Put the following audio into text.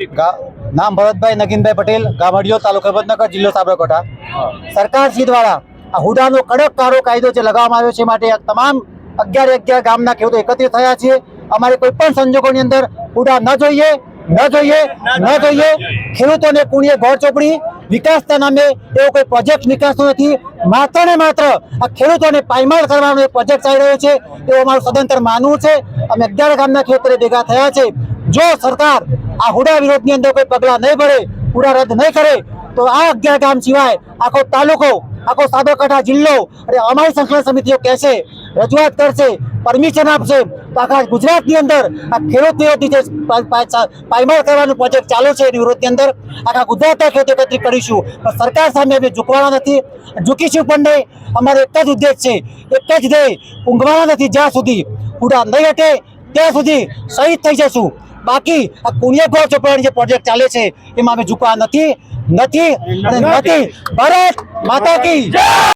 નામ ભરતભાઈ નગીનભાઈ પટેલ ગામડીઓ તાલુકા હિંમતનગર જિલ્લો સાબરકાંઠા. સરકાર શ્રી દ્વારા આ હુડાનો કડક કારો કાયદો જે લગાવવામાં આવ્યો છે માટે તમામ અગિયાર અગિયાર ગામના ખેડૂતો એકત્રિત થયા છે અમારે કોઈ પણ સંજોગોની અંદર હુડા ન જોઈએ ન જોઈએ ન જોઈએ. ખેડૂતોને કુણીએ ગોળ ચોપડી, વિકાસના નામે એવો કોઈ પ્રોજેક્ટ નીકળતો નથી. માત્ર ને માત્ર આ ખેડૂતોને પાયમાલ કરવાનો પ્રોજેક્ટ ચાલી રહ્યો છે. એવું અમારું સદંતર માનવું છે. અમે અગિયાર ગામના ખેતરે ભેગા થયા છે. જો સરકાર આ હુડા વિરોધની અંદર કોઈ પગલાં નહીં ભરે હુડા રદ નહીં કરે, તો આ અગિયાર ગામ સિવાય આખો તાલુકો, આખો સાબરકાંઠા જિલ્લો અને અમારી સંકલન સમિતિઓ કહેશે, રજૂઆત કરશે, પરમિશન આપશે, તો આખા ગુજરાતની અંદર આ ખેડૂત વિરોધી જે પાયમાલ કરવાનું પ્રોજેક્ટ ચાલુ છે એની વિરોધની અંદર, આખા ગુજરાતના ખેડૂત એકત્રિત કરીશું. પણ સરકાર સામે અમે ઝૂકવાના નથી, ઝૂકીશું પણ નહીં. અમારો એક જ ઉદ્દેશ છે, એક જ ધ્યેય, ઊંઘવાના નથી જ્યાં સુધી હુડા નહીં હટે, ત્યાં સુધી શહીદ થઈ જશું. બાકી આ કુણિયા ચોપડાની જે પ્રોજેક્ટ ચાલે છે એમાં અમે ઝૂકવા નથી નથી અને નથી. ભારત માતા કી